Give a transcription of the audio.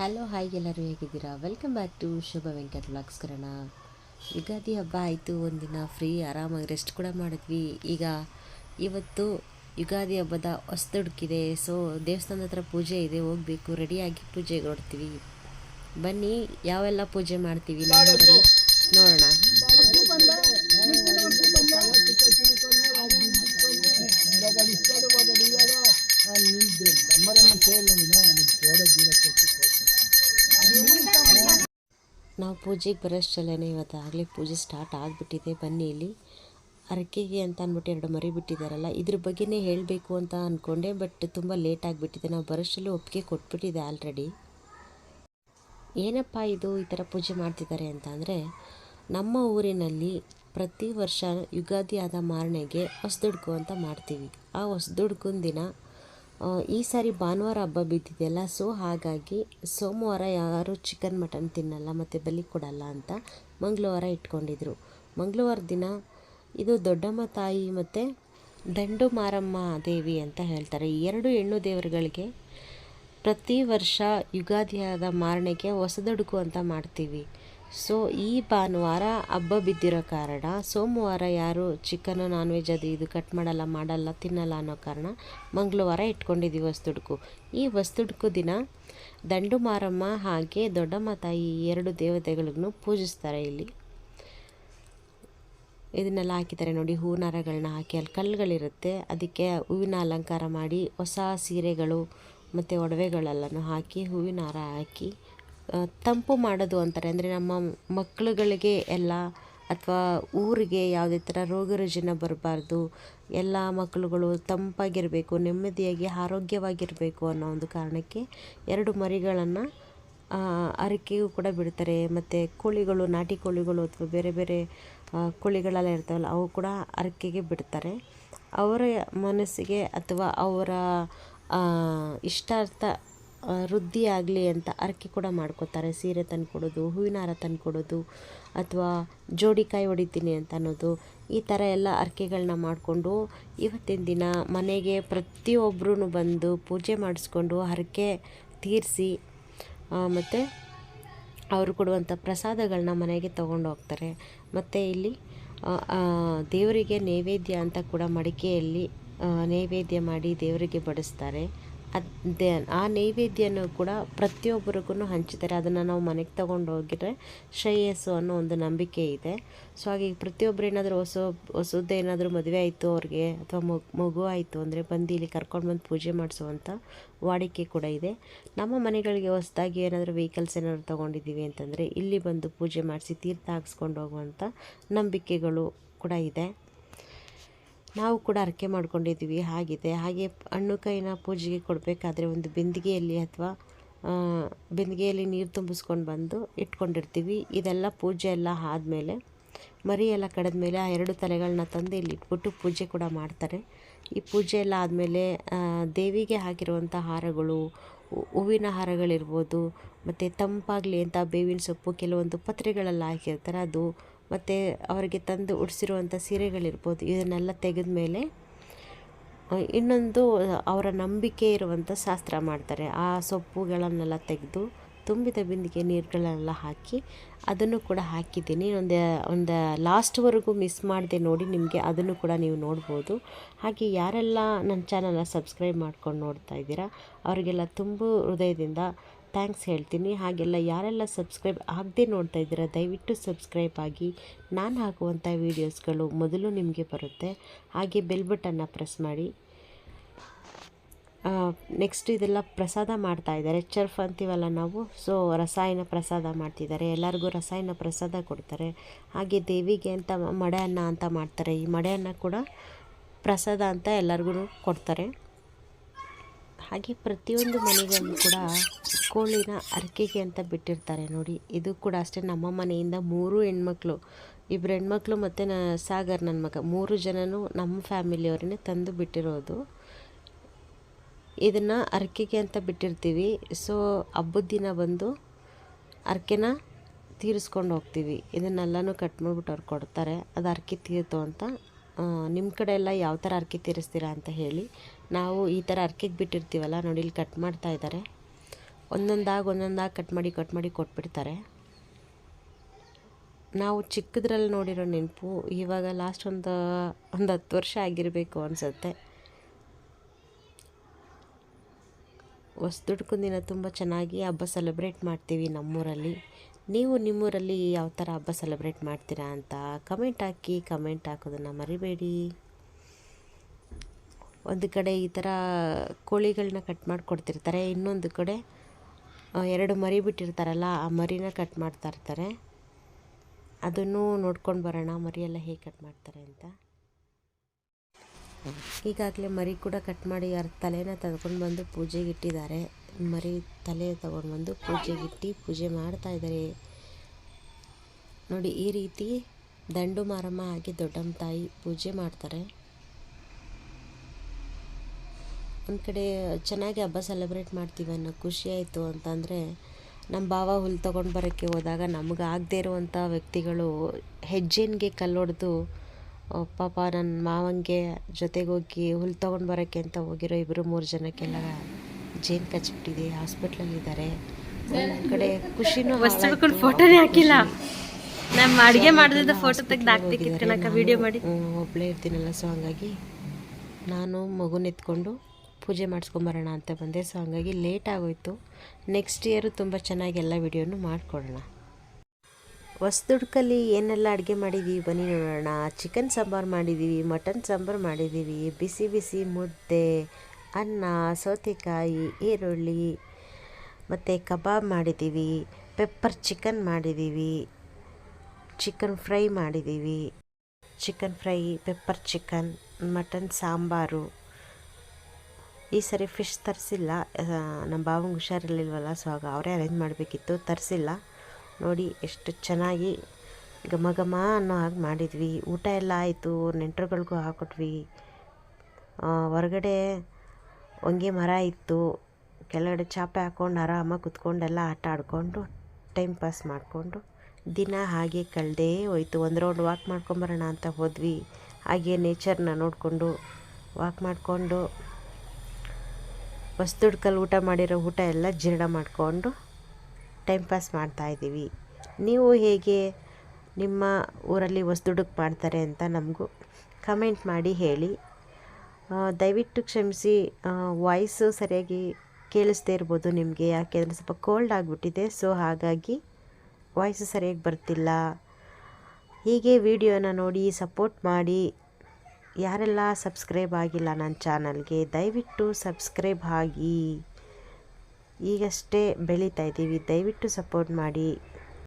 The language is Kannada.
ಹಲೋ ಹಾಯ್ ಎಲ್ಲರೂ ಹೇಗಿದ್ದೀರಾ? Welcome back to Shubha Venkat vlogs ಕರಣ ಯುಗಾದಿ ಹಬ್ಬ ಆಯಿತು, ಒಂದಿನ ಫ್ರೀ ಆರಾಮಾಗಿ ರೆಸ್ಟ್ ಕೂಡ ಮಾಡಿದ್ವಿ. ಈಗ ಇವತ್ತು ಯುಗಾದಿ ಹಬ್ಬದ ಹೊಸ್ದುಡುಕಿದೆ. ಸೊ ದೇವಸ್ಥಾನದ ಹತ್ರ ಪೂಜೆ ಇದೆ, ಹೋಗಬೇಕು. ರೆಡಿಯಾಗಿ ಪೂಜೆಗೆ ಹೊರಡ್ತೀವಿ. ಬನ್ನಿ, ಯಾವೆಲ್ಲ ಪೂಜೆ ಮಾಡ್ತೀವಿ ನಮ್ಮೂರಲ್ಲಿ? ನೋಡೋಣ. ನಾವು ಪೂಜೆಗೆ ಬರೋಷ್ಟಲ್ಲೇ ಇವತ್ತು. ಆಗಲೇ ಪೂಜೆ ಸ್ಟಾರ್ಟ್ ಆಗಿಬಿಟ್ಟಿದೆ. ಬನ್ನಿ ಇಲ್ಲಿ. ಅರಕೆಗೆ ಅಂತ ಅಂದ್ಬಿಟ್ಟು ಎರಡು ಮರಿ ಬಿಟ್ಟಿದ್ದಾರಲ್ಲ, ಇದ್ರ ಬಗ್ಗೆನೇ ಹೇಳಬೇಕು ಅಂತ ಅಂದ್ಕೊಂಡೆ ಬಟ್ ತುಂಬ ಲೇಟ್ ಆಗಿಬಿಟ್ಟಿದೆ. ನಾವು ಬರೋಷ್ಟಲ್ಲೂ ಒಪ್ಪಿಗೆ ಕೊಟ್ಬಿಟ್ಟಿದೆ ಆಲ್ರೆಡಿ ಏನಪ್ಪ ಇದು ಈ ಥರ ಪೂಜೆ ಮಾಡ್ತಿದ್ದಾರೆ ಅಂತ ಅಂದರೆ, ನಮ್ಮ ಊರಿನಲ್ಲಿ ಪ್ರತಿ ವರ್ಷ ಯುಗಾದಿ ಆದ ಮಾರನೆಗೆ ಹೊಸ್ದುಡ್ಕು ಅಂತ ಮಾಡ್ತೀವಿ. ಆ ಹೊಸ್ದುಡ್ಕನ ದಿನ ಈ ಸಾರಿ ಭಾನುವಾರ ಹಬ್ಬ ಬಿದ್ದಿದೆಯಲ್ಲ ಸೊ ಹಾಗಾಗಿ ಸೋಮವಾರ ಯಾರು ಚಿಕನ್ ಮಟನ್ ತಿನ್ನಲ್ಲ, ಮತ್ತು ಬಲಿ ಕೊಡಲ್ಲ ಅಂತ ಮಂಗಳವಾರ ಇಟ್ಕೊಂಡಿದ್ರು. ಮಂಗಳವಾರ ದಿನ ಇದು ದೊಡ್ಡಮ್ಮ ತಾಯಿ ಮತ್ತು ದಂಡು ಮಾರಮ್ಮ ದೇವಿ ಅಂತ ಹೇಳ್ತಾರೆ. ಈ ಎರಡು ಹೆಣ್ಣು ದೇವರುಗಳಿಗೆ ಪ್ರತಿ ವರ್ಷ ಯುಗಾದಿಯಾದ ಮಾರಣೆಗೆ ಹೊಸದಡುಕು ಅಂತ ಮಾಡ್ತೀವಿ. ಸೊ, ಈ ಭಾನುವಾರ ಹಬ್ಬ ಬಿದ್ದಿರೋ ಕಾರಣ ಸೋಮವಾರ ಯಾರು ಚಿಕನ್ ನಾನ್ ವೆಜ್ ಅದು ಇದು ಕಟ್ ಮಾಡಲ್ಲ ಮಾಡಲ್ಲ, ತಿನ್ನಲ್ಲ ಅನ್ನೋ ಕಾರಣ ಮಂಗಳವಾರ ಇಟ್ಕೊಂಡಿದ್ದೀವಿ ಹೊಸದುಡುಕು. ಈ ವಸ್ತುಡ್ಕು ದಿನ ದಂಡು ಮಾರಮ್ಮ ಹಾಗೆ ದೊಡ್ಡಮ್ಮ ತಾಯಿ ಎರಡು ದೇವತೆಗಳಿಗೂ ಪೂಜಿಸ್ತಾರೆ ಇಲ್ಲಿ. ಇದನ್ನೆಲ್ಲ ಹಾಕಿದ್ದಾರೆ ನೋಡಿ ಹೂನಾರಗಳನ್ನ ಹಾಕಿ, ಅಲ್ಲಿ ಕಲ್ಲುಗಳಿರುತ್ತೆ. ಅದಕ್ಕೆ ಹೂವಿನ ಅಲಂಕಾರ ಮಾಡಿ ಹೊಸ ಸೀರೆಗಳು ಮತ್ತು ಒಡವೆಗಳೆಲ್ಲನೂ ಹಾಕಿ, ಹೂವಿನ ಹಾರ ಹಾಕಿ ತಂಪು ಮಾಡೋದು ಅಂತಾರೆ. ಅಂದರೆ ನಮ್ಮ ಮಕ್ಕಳುಗಳಿಗೆ ಎಲ್ಲ ಅಥವಾ ಊರಿಗೆ ಯಾವುದೇ ಥರ ರೋಗ ರುಜಿನ ಬರಬಾರ್ದು, ಎಲ್ಲ ಮಕ್ಕಳುಗಳು ತಂಪಾಗಿರಬೇಕು, ನೆಮ್ಮದಿಯಾಗಿ ಆರೋಗ್ಯವಾಗಿರಬೇಕು ಅನ್ನೋ ಒಂದು ಕಾರಣಕ್ಕೆ ಎರಡು ಮರಿಗಳನ್ನು ಅರಕೆಗೂ ಕೂಡ ಬಿಡ್ತಾರೆ. ಮತ್ತು ಕೋಳಿಗಳು, ನಾಟಿ ಕೋಳಿಗಳು ಅಥವಾ ಬೇರೆ ಬೇರೆ ಕೋಳಿಗಳೆಲ್ಲ ಇರ್ತಾವಲ್ಲ, ಅವು ಕೂಡ ಅರಕೆಗೆ ಬಿಡ್ತಾರೆ. ಅವರ ಮನಸ್ಸಿಗೆ ಅಥವಾ ಅವರ ಇಷ್ಟಾರ್ಥ ವೃದ್ಧಿ ಆಗಲಿ ಅಂತ ಅರಕೆ ಕೂಡ ಮಾಡ್ಕೋತಾರೆ. ಸೀರೆ ತಂದುಕೊಡೋದು, ಹೂವಿನ ಹಾರ ತಂದ್ಕೊಡೋದು, ಅಥವಾ ಜೋಡಿಕಾಯಿ ಹೊಡಿತೀನಿ ಅಂತ ಅನ್ನೋದು, ಈ ಥರ ಎಲ್ಲ ಹರಕೆಗಳನ್ನ ಮಾಡಿಕೊಂಡು ಇವತ್ತಿನ ದಿನ ಮನೆಗೆ ಪ್ರತಿಯೊಬ್ಬರೂ ಬಂದು ಪೂಜೆ ಮಾಡಿಸ್ಕೊಂಡು ಹರಕೆ ತೀರಿಸಿ ಮತ್ತು ಅವರು ಕೊಡುವಂಥ ಪ್ರಸಾದಗಳನ್ನ ಮನೆಗೆ ತೊಗೊಂಡು ಹೋಗ್ತಾರೆ. ಮತ್ತು ಇಲ್ಲಿ ದೇವರಿಗೆ ನೈವೇದ್ಯ ಅಂತ ಕೂಡ ಮಡಿಕೆಯಲ್ಲಿ ನೈವೇದ್ಯ ಮಾಡಿ ದೇವರಿಗೆ ಬಡಿಸ್ತಾರೆ. ಅದೇ ಆ ನೈವೇದ್ಯನೂ ಕೂಡ ಪ್ರತಿಯೊಬ್ಬರಿಗೂ ಹಂಚ್ತಾರೆ ಅದನ್ನು ನಾವು ಮನೆಗೆ ತಗೊಂಡು ಹೋಗಿದ್ರೆ ಶ್ರೇಯಸ್ಸು ಅನ್ನೋ ಒಂದು ನಂಬಿಕೆ ಇದೆ. ಸೊ ಹಾಗೆ ಪ್ರತಿಯೊಬ್ಬರು ಏನಾದರೂ ಹೊಸ ಹೊಸದ್ದು ಏನಾದರೂ ಮದುವೆ ಆಯಿತು ಅವ್ರಿಗೆ ಅಥವಾ ಮಗು ಮಗು ಆಯಿತು ಅಂದರೆ ಬಂದು ಇಲ್ಲಿ ಕರ್ಕೊಂಡು ಬಂದು ಪೂಜೆ ಮಾಡಿಸುವಂಥ ವಾಡಿಕೆ ಕೂಡ ಇದೆ. ನಮ್ಮ ಮನೆಗಳಿಗೆ ಹೊಸದಾಗಿ ಏನಾದರೂ ವೆಹಿಕಲ್ಸ್ ಏನಾದರೂ ತೊಗೊಂಡಿದ್ದೀವಿ ಅಂತಂದರೆ ಇಲ್ಲಿ ಬಂದು ಪೂಜೆ ಮಾಡಿಸಿ ತೀರ್ಥ ಹಾಕ್ಸ್ಕೊಂಡು ಹೋಗುವಂಥ ನಂಬಿಕೆಗಳು ಕೂಡ ಇದೆ. ನಾವು ಕೂಡ ಅರಕೆ ಮಾಡ್ಕೊಂಡಿದ್ದೀವಿ, ಹಾಗಿದೆ. ಹಾಗೆ ಹಣ್ಣು ಕೈನ ಪೂಜೆಗೆ ಕೊಡಬೇಕಾದ್ರೆ ಒಂದು ಬಿಂದಿಗೆಯಲ್ಲಿ ಅಥವಾ ಬಿಂದಿಗೆಯಲ್ಲಿ ನೀರು ತುಂಬಿಸ್ಕೊಂಡು ಬಂದು ಇಟ್ಕೊಂಡಿರ್ತೀವಿ. ಇದೆಲ್ಲ ಪೂಜೆ ಎಲ್ಲ ಆದಮೇಲೆ, ಮರಿ ಎಲ್ಲ ಕಡಿದ ಮೇಲೆ ಆ ಎರಡು ತಲೆಗಳನ್ನ ತಂದು ಇಲ್ಲಿ ಇಟ್ಬಿಟ್ಟು ಪೂಜೆ ಕೂಡ ಮಾಡ್ತಾರೆ. ಈ ಪೂಜೆ ಎಲ್ಲ ಆದಮೇಲೆ ದೇವಿಗೆ ಹಾಕಿರುವಂಥ ಹಾರಗಳು ಹೂವಿನ ಹಾರಗಳಿರ್ಬೋದು, ಮತ್ತು ತಂಪಾಗಲಿ ಅಂತ ಬೇವಿನ ಸೊಪ್ಪು, ಕೆಲವೊಂದು ಪತ್ರೆಗಳೆಲ್ಲ ಹಾಕಿರ್ತಾರೆ. ಅದು ಮತ್ತು ಅವರಿಗೆ ತಂದು ಉಡಿಸಿರುವಂಥ ಸೀರೆಗಳಿರ್ಬೋದು. ಇದನ್ನೆಲ್ಲ ತೆಗೆದ ಮೇಲೆ ಇನ್ನೊಂದು, ಅವರ ನಂಬಿಕೆ ಇರುವಂಥ ಶಾಸ್ತ್ರ ಮಾಡ್ತಾರೆ. ಆ ಸೊಪ್ಪುಗಳನ್ನೆಲ್ಲ ತೆಗೆದು ತುಂಬಿದ ಬಿಂದಿಗೆ ನೀರುಗಳನ್ನೆಲ್ಲ ಹಾಕಿ ಅದನ್ನು ಕೂಡ ಹಾಕಿದ್ದೀನಿ. ಒಂದು ಒಂದು ಲಾಸ್ಟ್ವರೆಗೂ ಮಿಸ್ ಮಾಡಿದೆ ನೋಡಿ ನಿಮಗೆ ಅದನ್ನು ಕೂಡ ನೀವು ನೋಡ್ಬೋದು. ಹಾಗೆ ಯಾರೆಲ್ಲ ನನ್ನ ಚಾನಲ್ನ ಸಬ್ಸ್ಕ್ರೈಬ್ ಮಾಡ್ಕೊಂಡು ನೋಡ್ತಾ ಇದ್ದೀರಾ, ಅವರಿಗೆಲ್ಲ ತುಂಬ ಹೃದಯದಿಂದ ಥ್ಯಾಂಕ್ಸ್ ಹೇಳ್ತೀನಿ. ಹಾಗೆಲ್ಲ ಯಾರೆಲ್ಲ ಸಬ್ಸ್ಕ್ರೈಬ್ ಆಗದೆ ನೋಡ್ತಾ ಇದ್ದೀರಾ, ದಯವಿಟ್ಟು ಸಬ್ಸ್ಕ್ರೈಬ್ ಆಗಿ. ನಾನು ಹಾಕುವಂಥ ವೀಡಿಯೋಸ್ಗಳು ಮೊದಲು ನಿಮಗೆ ಬರುತ್ತೆ. ಹಾಗೆ ಬೆಲ್ ಬಟನ್ನ ಪ್ರೆಸ್ ಮಾಡಿ. ನೆಕ್ಸ್ಟ್ ಇದೆಲ್ಲ ಪ್ರಸಾದ ಮಾಡ್ತಾ ಇದ್ದಾರೆ. ಚರ್ಫ್ ಅಂತೀವಲ್ಲ ನಾವು ಸೊ ರಸಾಯನ ಪ್ರಸಾದ ಮಾಡ್ತಿದ್ದಾರೆ. ಎಲ್ಲರಿಗೂ ರಸಾಯನ ಪ್ರಸಾದ ಕೊಡ್ತಾರೆ. ಹಾಗೆ ದೇವಿಗೆ ಅಂತ ಮಡೆ ಅನ್ನ ಅಂತ ಮಾಡ್ತಾರೆ. ಈ ಮಡೆ ಅನ್ನ ಕೂಡ ಪ್ರಸಾದ ಅಂತ ಎಲ್ಲರಿಗೂ ಕೊಡ್ತಾರೆ. ಹಾಗೆ ಪ್ರತಿಯೊಂದು ಮನೆಗಳಲ್ಲೂ ಕೂಡ ಕೋಳಿನ ಅರಕೆಗೆ ಅಂತ ಬಿಟ್ಟಿರ್ತಾರೆ. ನೋಡಿ, ಇದು ಕೂಡ ಅಷ್ಟೇ ನಮ್ಮ ಮನೆಯಿಂದ ಮೂರು ಹೆಣ್ಮಕ್ಳು ಇಬ್ಬರು ಹೆಣ್ಮಕ್ಳು ಮತ್ತು ನ, ಸಾಗರ್ ನನ್ನ ಮಗ. ಮೂರು ಜನನೂ ನಮ್ಮ ಫ್ಯಾಮಿಲಿಯವರನ್ನೇ ತಂದು ಬಿಟ್ಟಿರೋದು. ಇದನ್ನು ಅರಕೆಗೆ ಅಂತ ಬಿಟ್ಟಿರ್ತೀವಿ. ಸೊ, ಹಬ್ಬದ ದಿನ ಬಂದು ಅರಕೆನ ತೀರಿಸ್ಕೊಂಡು ಹೋಗ್ತೀವಿ. ಇದನ್ನೆಲ್ಲನೂ ಕಟ್ ಮಾಡಿಬಿಟ್ಟು ಅವ್ರು ಕೊಡ್ತಾರೆ. ಅದು ಅರಕೆ ತೀರ್ತು ಅಂತ ನಿಮ್ಮ ಕಡೆ ಎಲ್ಲ ಯಾವ ಥರ ಅರ್ಕೆ ತೀರಿಸ್ತೀರಾ ಅಂತ ಹೇಳಿ. ನಾವು ಈ ಥರ ಅರ್ಕೆಗೆ ಬಿಟ್ಟಿರ್ತೀವಲ್ಲ, ನೋಡಿ ಇಲ್ಲಿ ಕಟ್ ಮಾಡ್ತಾ ಇದ್ದಾರೆ ಒಂದೊಂದಾಗಿ ಒಂದೊಂದಾಗಿ ಕಟ್ ಮಾಡಿ ಕಟ್ ಮಾಡಿ ಕೊಟ್ಬಿಡ್ತಾರೆ. ನಾವು ಚಿಕ್ಕದ್ರಲ್ಲಿ ನೋಡಿರೋ ನೆನಪು, ಇವಾಗ ಲಾಸ್ಟ್ ಒಂದು ಒಂದು ಹತ್ತು ವರ್ಷ ಆಗಿರಬೇಕು ಅನಿಸುತ್ತೆ. ಹೊಸ್ದುಡ್ಕನ ದಿನ ತುಂಬ ಚೆನ್ನಾಗಿ ಹಬ್ಬ ಸೆಲೆಬ್ರೇಟ್ ಮಾಡ್ತೀವಿ ನಮ್ಮೂರಲ್ಲಿ. ನೀವು ನಿಮ್ಮೂರಲ್ಲಿ ಯಾವ ಥರ ಹಬ್ಬ ಸೆಲೆಬ್ರೇಟ್ ಮಾಡ್ತೀರಾ ಅಂತ ಕಮೆಂಟ್ ಹಾಕಿ, ಕಮೆಂಟ್ ಹಾಕೋದನ್ನು ಮರಿಬೇಡಿ. ಒಂದು ಕಡೆ ಈ ಥರ ಕೋಳಿಗಳನ್ನ ಕಟ್ ಮಾಡಿ ಕೊಡ್ತಿರ್ತಾರೆ ಇನ್ನೊಂದು ಕಡೆ ಎರಡು ಮರಿ ಬಿಟ್ಟಿರ್ತಾರಲ್ಲ, ಆ ಮರಿನ ಕಟ್ ಮಾಡ್ತಾ ಇರ್ತಾರೆ. ಅದನ್ನು ನೋಡ್ಕೊಂಡು ಬರೋಣ, ಮರಿಯೆಲ್ಲ ಹೇಗೆ ಕಟ್ ಮಾಡ್ತಾರೆ ಅಂತ. ಈಗಾಗಲೇ ಮರಿ ಕೂಡ ಕಟ್ ಮಾಡಿ ಅವ್ರ ತಲೆನ ತೆಗೆದುಕೊಂಡು ಬಂದು ಪೂಜೆಗೆ ಇಟ್ಟಿದ್ದಾರೆ. ಮರಿ ತಲೆ ತಗೊಂಡು ಬಂದು ಪೂಜೆಗಿಟ್ಟು ಪೂಜೆ ಮಾಡ್ತಾ ಇದ್ದಾರೆ. ನೋಡಿ, ಈ ರೀತಿ ದಂಡು ಮಾರಮ್ಮ ಆಗಿ ದೊಡ್ಡಮ್ಮ ತಾಯಿ ಪೂಜೆ ಮಾಡ್ತಾರೆ. ಒಂದು ಕಡೆ ಚೆನ್ನಾಗಿ ಹಬ್ಬ ಸೆಲೆಬ್ರೇಟ್ ಮಾಡ್ತೀವಿ ಅನ್ನೋ ಖುಷಿ ಆಯಿತು ಅಂತಂದರೆ ನಮ್ಮ ಭಾವ ಹುಲ್ಲು ತೊಗೊಂಡು ಬರೋಕ್ಕೆ ಹೋದಾಗ ನಮ್ಗೆ ಆಗದೇ ಇರುವಂಥ ವ್ಯಕ್ತಿಗಳು ಹೆಜ್ಜೆನಿಗೆ ಕಲ್ಲೊಡೆದು ಪಾಪ ನನ್ನ ಮಾವಂಗೆ ಜೊತೆಗೆ ಹೋಗಿ ಹುಲ್ಲು ತೊಗೊಂಡು ಬರೋಕ್ಕೆ ಅಂತ ಹೋಗಿರೋ ಇಬ್ಬರು ಮೂರು ಜನಕ್ಕೆಲ್ಲ ಜೇನು ಕಚ್ಬಿಟ್ಟಿದೆ ಹಾಸ್ಪಿಟ್ಲಲ್ಲಿದ್ದಾರೆ ಇದ್ದಾರೆ. ಕಡೆ ಖುಷಿನೂ ಹಿಡ್ಕೊಂಡು ಫೋಟೋನೇ ಹಾಕಿಲ್ಲ. ನಮ್ಮ ಅಡುಗೆ ಮಾಡಿದ ಫೋಟೋ ತೆಗ್ದು ಹಾಕ್ಬೇಕಿತ್ತು ಕಣಕ್ಕ ವಿಡಿಯೋ ಮಾಡಿ. ಒಬ್ಬಳೇ ಇರ್ತೀನಲ್ಲ ಸೊ ಹಂಗಾಗಿ ನಾನು ಮಗುನ ಎತ್ಕೊಂಡು ಪೂಜೆ ಮಾಡಿಸ್ಕೊಂಬರೋಣ ಅಂತ ಬಂದೆ. ಸೊ ಹಂಗಾಗಿ ಲೇಟ್ ಆಗೋಯ್ತು. ನೆಕ್ಸ್ಟ್ ಇಯರು ತುಂಬ ಚೆನ್ನಾಗಿ ಎಲ್ಲ ವಿಡಿಯೋನು ಮಾಡಿಕೊಡೋಣ. ಹೊಸ್ದುಡ್ಕಲ್ಲಿ ಏನೆಲ್ಲ ಅಡುಗೆ ಮಾಡಿದ್ದೀವಿ ಬನ್ನಿ ನೋಡೋಣ. ಚಿಕನ್ ಸಾಂಬಾರು ಮಾಡಿದ್ದೀವಿ ಮಟನ್ ಸಾಂಬಾರು ಮಾಡಿದ್ದೀವಿ ಬಿಸಿ ಬಿಸಿ ಮುದ್ದೆ ಅನ್ನ, ಸೌತೆಕಾಯಿ, ಈರುಳ್ಳಿ, ಮತ್ತು ಕಬಾಬ್ ಮಾಡಿದ್ದೀವಿ, ಪೆಪ್ಪರ್ ಚಿಕನ್ ಮಾಡಿದ್ದೀವಿ, ಚಿಕನ್ ಫ್ರೈ ಮಾಡಿದ್ದೀವಿ, chicken fry, pepper chicken, mutton sambar. ಈ ಸರಿ ಫಿಶ್ ತರಿಸಿಲ್ಲ. ನಮ್ಮ ಭಾವಂಗೆ ಹುಷಾರಿರ್ಲಿಲ್ವಲ್ಲ, ಸೊ ಆಗ ಅವರೇ ಅರೇಂಜ್ ಮಾಡಬೇಕಿತ್ತು. ತರಿಸಿಲ್ಲ. ನೋಡಿ ಎಷ್ಟು ಚೆನ್ನಾಗಿ ಘಮ ಘಮ ಅನ್ನೋ ಹಾಗೆ ಮಾಡಿದ್ವಿ. ಊಟ ಎಲ್ಲ ಆಯಿತು. ನೆಂಟರುಗಳಿಗೂ ಹಾಕೊಟ್ವಿ. ಹೊರಗಡೆ ಹೊಂಗೆ ಮರ ಇತ್ತು. ಕೆಳಗಡೆ ಚಾಪೆ ಹಾಕ್ಕೊಂಡು ಆರಾಮಾಗಿ ಕುತ್ಕೊಂಡೆಲ್ಲ ಆಟ ಆಡಿಕೊಂಡು ಟೈಮ್ ಪಾಸ್ ಮಾಡಿಕೊಂಡು ದಿನ ಹಾಗೆ ಕಳೆದೇ ಹೋಯ್ತು. ಒಂದು ರೌಂಡ್ ವಾಕ್ ಮಾಡ್ಕೊಂಬರೋಣ ಅಂತ ಹೋದ್ವಿ. ಹಾಗೆ ನೇಚರ್ನ ನೋಡಿಕೊಂಡು ವಾಕ್ ಮಾಡಿಕೊಂಡು ಹೊಸ್ದುಡ್ಕಲ್ಲಿ ಊಟ ಮಾಡಿರೋ ಊಟ ಎಲ್ಲ ಜೀರ್ಣ ಮಾಡಿಕೊಂಡು ಟೈಮ್ ಪಾಸ್ ಮಾಡ್ತಾಯಿದ್ದೀವಿ ನೀವು ಹೇಗೆ ನಿಮ್ಮ ಊರಲ್ಲಿ ಹೊಸ್ದುಡುಕ್ ಮಾಡ್ತಾರೆ ಅಂತ ನಮಗೂ ಕಮೆಂಟ್ ಮಾಡಿ ಹೇಳಿ. ದಯವಿಟ್ಟು ಕ್ಷಮಿಸಿ ವಾಯ್ಸು ಸರಿಯಾಗಿ ಕೇಳಿಸ್ದೇ ಇರ್ಬೋದು ನಿಮಗೆ ಯಾಕೆಂದರೆ ಸ್ವಲ್ಪ ಕೋಲ್ಡ್ ಆಗಿಬಿಟ್ಟಿದೆ ಸೊ ಹಾಗಾಗಿ ವಾಯ್ಸು ಸರಿಯಾಗಿ ಬರ್ತಿಲ್ಲ. ಹೀಗೆ ವಿಡಿಯೋನ ನೋಡಿ ಸಪೋರ್ಟ್ ಮಾಡಿ. ಯಾರೆಲ್ಲ ಸಬ್ಸ್ಕ್ರೈಬ್ ಆಗಿಲ್ಲ ನನ್ನ ಚಾನಲ್ಗೆ ದಯವಿಟ್ಟು ಸಬ್ಸ್ಕ್ರೈಬ್ ಆಗಿ. ಈಗಷ್ಟೇ ಬೆಳೀತಾ ಇದ್ದೀವಿ, ದಯವಿಟ್ಟು ಸಪೋರ್ಟ್ ಮಾಡಿ.